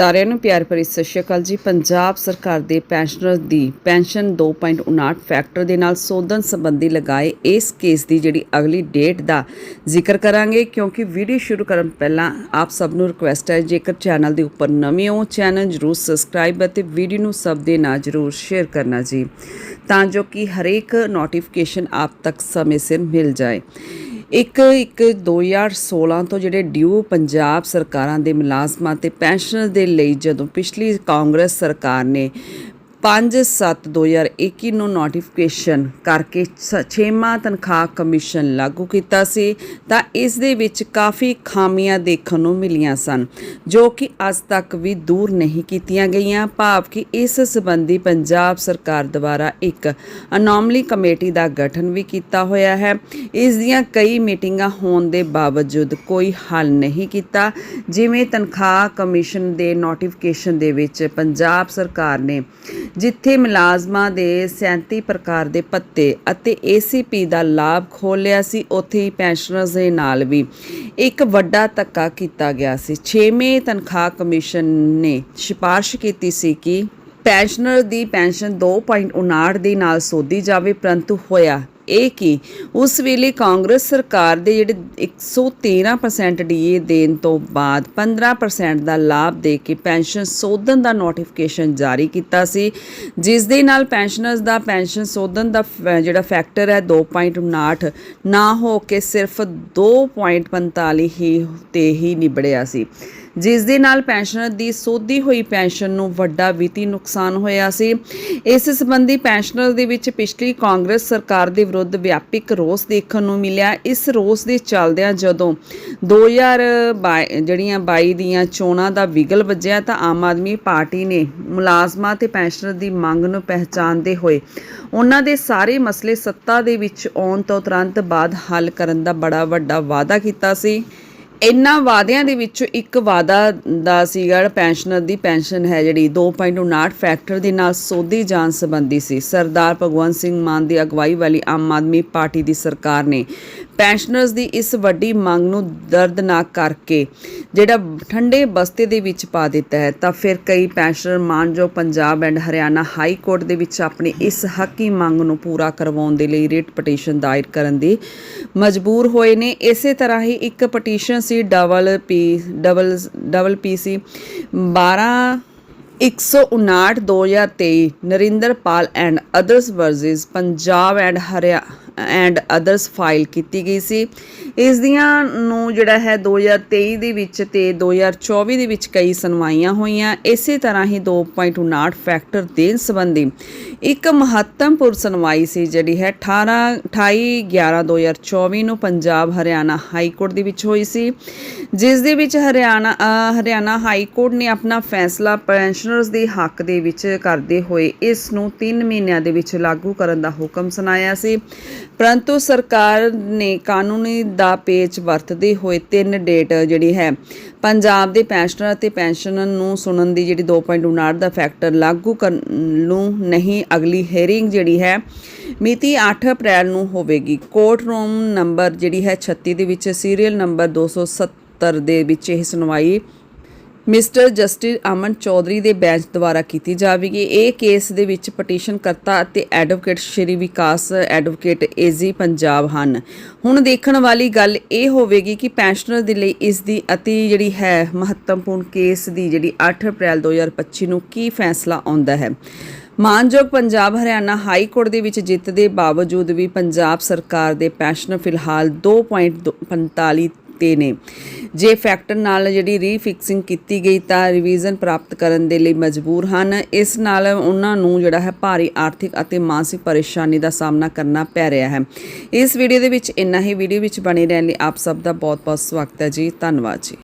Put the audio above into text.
ਸਾਰਿਆਂ ਨੂੰ ਪਿਆਰ ਭਰੀ ਸਤਿ ਸ਼੍ਰੀ ਅਕਾਲ ਜੀ। ਪੰਜਾਬ ਸਰਕਾਰ ਦੇ ਪੈਨਸ਼ਨਰ ਦੀ ਪੈਨਸ਼ਨ 2.59 ਫੈਕਟਰ ਦੇ ਨਾਲ ਸੋਧਨ ਸੰਬੰਧੀ ਲਗਾਏ ਇਸ ਕੇਸ ਦੀ ਜਿਹੜੀ ਅਗਲੀ ਡੇਟ ਦਾ ਜ਼ਿਕਰ ਕਰਾਂਗੇ, ਕਿਉਂਕਿ ਵੀਡੀਓ ਸ਼ੁਰੂ ਕਰਨ ਪਹਿਲਾਂ ਆਪ ਸਭ ਨੂੰ ਰਿਕੁਐਸਟ ਹੈ, ਜੇਕਰ ਚੈਨਲ ਦੇ ਉੱਪਰ ਨਵੇਂ ਹੋ, ਚੈਨਲ ਜਰੂਰ ਸਬਸਕ੍ਰਾਈਬ ਅਤੇ ਵੀਡੀਓ ਨੂੰ ਸਭ ਦੇ ਨਾਲ ਜਰੂਰ ਸ਼ੇਅਰ ਕਰਨਾ ਜੀ, ਤਾਂ ਜੋ ਕਿ ਹਰੇਕ ਨੋਟੀਫਿਕੇਸ਼ਨ ਆਪ ਤੱਕ ਸਮੇਂ ਸਿਰ ਮਿਲ ਜਾਏ। ਇੱਕ ਇੱਕ 2016 ਤੋਂ ਜਿਹੜੇ ਡਿਊ ਪੰਜਾਬ ਸਰਕਾਰਾਂ ਦੇ ਮੁਲਾਜ਼ਮਾਂ ਤੇ ਪੈਨਸ਼ਨਰ ਦੇ ਲਈ ਜਦੋਂ ਪਿਛਲੀ ਕਾਂਗਰਸ ਸਰਕਾਰ ਨੇ 5/7/2021 ਨੂੰ ਨੋਟੀਫਿਕੇਸ਼ਨ ਕਰਕੇ 6ਵਾਂ ਤਨਖਾਹ ਕਮਿਸ਼ਨ ਲਾਗੂ ਕੀਤਾ ਸੀ, ਤਾਂ ਇਸ ਦੇ ਵਿੱਚ ਕਾਫੀ ਖਾਮੀਆਂ ਦੇਖਣ ਨੂੰ ਮਿਲੀਆਂ ਸਨ, ਜੋ ਕਿ ਅੱਜ ਤੱਕ ਵੀ ਦੂਰ ਨਹੀਂ ਕੀਤੀਆਂ ਗਈਆਂ, ਭਾਵ ਕਿ ਇਸ ਸੰਬੰਧੀ ਪੰਜਾਬ ਸਰਕਾਰ ਦੁਆਰਾ ਇੱਕ ਅਨੋਮਲੀ ਕਮੇਟੀ ਦਾ ਗਠਨ ਵੀ ਕੀਤਾ ਹੋਇਆ ਹੈ। ਇਸ ਦੀਆਂ ਕਈ ਮੀਟਿੰਗਾਂ ਹੋਣ ਦੇ ਬਾਵਜੂਦ ਕੋਈ ਹੱਲ ਨਹੀਂ ਕੀਤਾ, ਜਿਵੇਂ ਤਨਖਾਹ ਕਮਿਸ਼ਨ ਦੇ ਨੋਟੀਫਿਕੇਸ਼ਨ ਦੇ ਵਿੱਚ ਪੰਜਾਬ ਸਰਕਾਰ ਨੇ ਜਿੱਥੇ ਮੁਲਾਜ਼ਮਾਂ ਦੇ 37 ਪ੍ਰਕਾਰ ਦੇ ਪੱਤੇ ਅਤੇ ACP ਦਾ ਲਾਭ ਖੋਲਿਆ ਸੀ, ਉੱਥੇ ਹੀ ਪੈਨਸ਼ਨਰਸ ਦੇ ਨਾਲ ਵੀ। ਇੱਕ ਵੱਡਾ ਧੱਕਾ ਕੀਤਾ ਗਿਆ ਸੀ। 6ਵੇਂ ਤਨਖਾਹ ਕਮਿਸ਼ਨ ਨੇ ਸਿਫਾਰਿਸ਼ ਕੀਤੀ ਸੀ ਕਿ ਪੈਨਸ਼ਨਰ ਦੀ ਪੈਨਸ਼ਨ 2.59 ਦੇ ਨਾਲ ਸੋਧੀ ਜਾਵੇ, ਪਰੰਤੂ ਹੋਇਆ ਇਹ ਕਿ ਉਸ ਵੇਲੇ ਕਾਂਗਰਸ ਸਰਕਾਰ ਦੇ ਜਿਹੜੇ 113% ਡੀਏ ਦੇਣ ਤੋਂ ਬਾਅਦ 15% ਦਾ ਲਾਭ ਦੇ ਕੇ ਪੈਨਸ਼ਨ ਸੋਧਨ ਦਾ ਨੋਟੀਫਿਕੇਸ਼ਨ ਜਾਰੀ ਕੀਤਾ ਸੀ, ਜਿਸ ਦੇ ਨਾਲ ਪੈਨਸ਼ਨਰਸ ਦਾ ਪੈਨਸ਼ਨ ਸੋਧਨ ਦਾ ਫ- ਜਿਹੜਾ ਫੈਕਟਰ ਹੈ 2.59 ਨਾ ਹੋ ਕੇ ਸਿਰਫ 2.45 ਹੀ, ਤੇ ਹੀ ਨਿਬੜਿਆ ਸੀ। ਜਿਸ ਦੇ ਨਾਲ ਪੈਨਸ਼ਨਰ ਦੀ ਸੋਧੀ ਹੋਈ ਪੈਨਸ਼ਨ ਨੂੰ ਵੱਡਾ ਵਿੱਤੀ ਨੁਕਸਾਨ ਹੋਇਆ ਸੀ। ਇਸ ਸੰਬੰਧੀ ਪੈਨਸ਼ਨਰ ਦੇ ਵਿੱਚ ਪਿਛਲੀ ਕਾਂਗਰਸ ਸਰਕਾਰ ਦੇ ਵਿਰੁੱਧ ਵਿਆਪਕ ਰੋਸ ਦੇਖਣ ਨੂੰ ਮਿਲਿਆ। ਇਸ ਰੋਸ ਦੇ ਚੱਲਦਿਆਂ ਜਦੋਂ 2022 ਜਿਹੜੀਆਂ 22 ਦੀਆਂ ਚੋਣਾਂ ਦਾ ਵਿਗਲ ਵੱਜਿਆ ਤਾਂ ਆਮ ਆਦਮੀ ਪਾਰਟੀ ਨੇ ਮੁਲਾਜ਼ਮਾਂ ਤੇ ਪੈਨਸ਼ਨਰ ਦੀ ਮੰਗ ਨੂੰ ਪਹਿਚਾਨਦੇ ਹੋਏ ਉਹਨਾਂ ਦੇ ਸਾਰੇ ਮਸਲੇ ਸੱਤਾ ਦੇ ਵਿੱਚ ਆਉਣ ਤੋਂ ਤੁਰੰਤ ਬਾਅਦ ਹੱਲ ਕਰਨ ਦਾ ਬੜਾ ਵੱਡਾ ਵਾਅਦਾ ਕੀਤਾ ਸੀ। ਇਹਨਾਂ ਵਾਅਦਿਆਂ ਦੇ ਵਿੱਚੋਂ ਇੱਕ ਵਾਅਦਾ ਦਾ ਸੀਗਾ, ਪੈਨਸ਼ਨਰ ਦੀ ਪੈਨਸ਼ਨ ਹੈ ਜਿਹੜੀ 2.59 ਫੈਕਟਰ ਦੇ ਨਾਲ ਸੋਧੀ ਜਾਣ ਸੰਬੰਧੀ ਸੀ। ਸਰਦਾਰ ਭਗਵੰਤ ਸਿੰਘ ਮਾਨ ਦੀ ਅਗਵਾਈ ਵਾਲੀ ਆਮ ਆਦਮੀ ਪਾਰਟੀ ਦੀ ਸਰਕਾਰ ਨੇ ਪੈਨਸ਼ਨਰਸ ਦੀ ਇਸ ਵੱਡੀ ਮੰਗ ਨੂੰ ਦਰਦਨਾਕ ਕਰਕੇ ਜਿਹੜਾ ਠੰਡੇ ਬਸਤੇ ਦੇ ਵਿੱਚ ਪਾ ਦਿੱਤਾ ਹੈ, ਤਾਂ ਫਿਰ ਕਈ ਪੈਨਸ਼ਨਰ ਮਾਨਯੋਗ Punjab and Haryana high court ਦੇ ਵਿੱਚ ਆਪਣੀ ਇਸ ਹੱਕੀ ਮੰਗ ਨੂੰ ਪੂਰਾ ਕਰਵਾਉਣ ਦੇ ਲਈ ਰਿਟ ਪਟੀਸ਼ਨ ਦਾਇਰ ਕਰਨ ਦੀ ਮਜਬੂਰ ਹੋਏ ਨੇ। ਇਸੇ ਤਰ੍ਹਾਂ ਹੀ ਇੱਕ petition C double P, double double P C 12 159 2023 Narinder Pal and others versus Punjab and Harya and others file ਕੀਤੀ ਗਈ ਸੀ। ਇਸ ਦੀਆਂ ਨੂੰ ਜਿਹੜਾ ਹੈ 2023 ਦੇ ਵਿੱਚ ਤੇ 2024 ਦੇ ਵਿੱਚ ਕਈ ਸੁਣਵਾਈਆਂ ਹੋਈਆਂ। ਇਸੇ ਤਰ੍ਹਾਂ ਹੀ 2.59 ਫੈਕਟਰ ਦੇਣ ਸੰਬੰਧੀ ਇੱਕ ਮਹੱਤਵਪੂਰਨ ਸੁਣਵਾਈ ਸੀ ਜਿਹੜੀ ਹੈ 18 28 11 2024 ਨੂੰ ਪੰਜਾਬ ਹਰਿਆਣਾ ਹਾਈ ਕੋਰਟ ਦੇ ਵਿੱਚ ਹੋਈ ਸੀ। ਜਿਸ ਦੇ ਵਿੱਚ ਹਰਿਆਣਾ ਹਰਿਆਣਾ ਹਾਈ ਕੋਰਟ ਨੇ ਆਪਣਾ ਫੈਸਲਾ ਪੈਨਸ਼ਨਰਸ ਦੇ ਹੱਕ ਦੇ ਵਿੱਚ ਕਰਦੇ ਹੋਏ ਇਸ ਨੂੰ 3 ਮਹੀਨਿਆਂ ਦੇ ਵਿੱਚ ਲਾਗੂ ਕਰਨ ਦਾ ਹੁਕਮ ਸੁਣਾਇਆ ਸੀ। ਪਰੰਤੂ ਸਰਕਾਰ ਨੇ ਕਾਨੂੰਨੀ ਦਾ ਪੇਚ ਵਰਤਦੇ ਹੋਏ ਤਿੰਨ ਡੇਟ ਜਿਹੜੀ ਹੈ, ਪੰਜਾਬ ਦੇ ਪੈਨਸ਼ਨਰ ਅਤੇ ਪੈਨਸ਼ਨ ਨੂੰ ਸੁਣਨ ਦੀ ਜਿਹੜੀ 2.59 ਦਾ ਫੈਕਟਰ ਲਾਗੂ ਕਰਨ ਨੂੰ ਨਹੀਂ, ਅਗਲੀ ਹੈਰਿੰਗ ਜਿਹੜੀ ਹੈ ਮਿਤੀ 8 ਅਪ੍ਰੈਲ ਨੂੰ ਹੋਵੇਗੀ। ਕੋਰਟ ਰੂਮ ਨੰਬਰ ਜਿਹੜੀ ਹੈ 36 ਦੇ ਵਿੱਚ ਸੀਰੀਅਲ ਨੰਬਰ 270 ਦੇ ਵਿੱਚ ਇਹ ਸੁਣਵਾਈ ਮਿਸਟਰ ਜਸਟਿਸ ਅਮਨ ਚੌਧਰੀ ਦੇ ਬੈਂਚ ਦੁਆਰਾ ਕੀਤੀ ਜਾਵੇਗੀ। ਇਹ ਕੇਸ ਦੇ ਵਿੱਚ ਪਟੀਸ਼ਨ ਕਰਤਾ ਅਤੇ advocate Shri Vikas, advocate AG Punjab ਹਨ। ਹੁਣ ਦੇਖਣ ਵਾਲੀ ਗੱਲ ਇਹ ਹੋਵੇਗੀ ਕਿ ਪੈਨਸ਼ਨਰ ਦੇ ਲਈ ਇਸ ਦੀ ਅਤੀ ਜਿਹੜੀ ਹੈ, ਮਹੱਤਵਪੂਰਨ ਕੇਸ ਦੀ ਜਿਹੜੀ 8 ਅਪ੍ਰੈਲ 2025 ਨੂੰ ਕੀ ਫੈਸਲਾ ਆਉਂਦਾ ਹੈ? ਮਾਨਯੋਗ ਪੰਜਾਬ ਹਰਿਆਣਾ ਹਾਈ ਕੋਰਟ ਦੇ ਵਿੱਚ ਜਿੱਤ ਦੇ ਬਾਵਜੂਦ ਵੀ ਪੰਜਾਬ ਸਰਕਾਰ ਦੇ ਪੈਨਸ਼ਨ ਫਿਲਹਾਲ 2.45 ਤੇ ਨੇ। ਜੇ ਫੈਕਟਰ ਨਾਲ ਜਿਹੜੀ ਰੀਫਿਕਸਿੰਗ ਕੀਤੀ ਗਈ ਤਾਂ ਰਿਵੀਜ਼ਨ ਪ੍ਰਾਪਤ ਕਰਨ ਦੇ ਲਈ ਮਜਬੂਰ ਹਨ। ਇਸ ਨਾਲ ਉਹਨਾਂ ਨੂੰ ਜਿਹੜਾ ਹੈ ਭਾਰੀ ਆਰਥਿਕ ਅਤੇ ਮਾਨਸਿਕ ਪਰੇਸ਼ਾਨੀ ਦਾ ਸਾਹਮਣਾ ਕਰਨਾ ਪੈ ਰਿਹਾ ਹੈ। ਇਸ ਵੀਡੀਓ ਦੇ ਵਿੱਚ ਇੰਨਾ ਹੀ। ਵੀਡੀਓ ਵਿੱਚ ਬਣੇ ਰਹਿਣ ਲਈ ਆਪ ਸਭ ਦਾ ਬਹੁਤ ਬਹੁਤ ਸਵਾਗਤ ਹੈ ਜੀ। ਧੰਨਵਾਦ ਜੀ।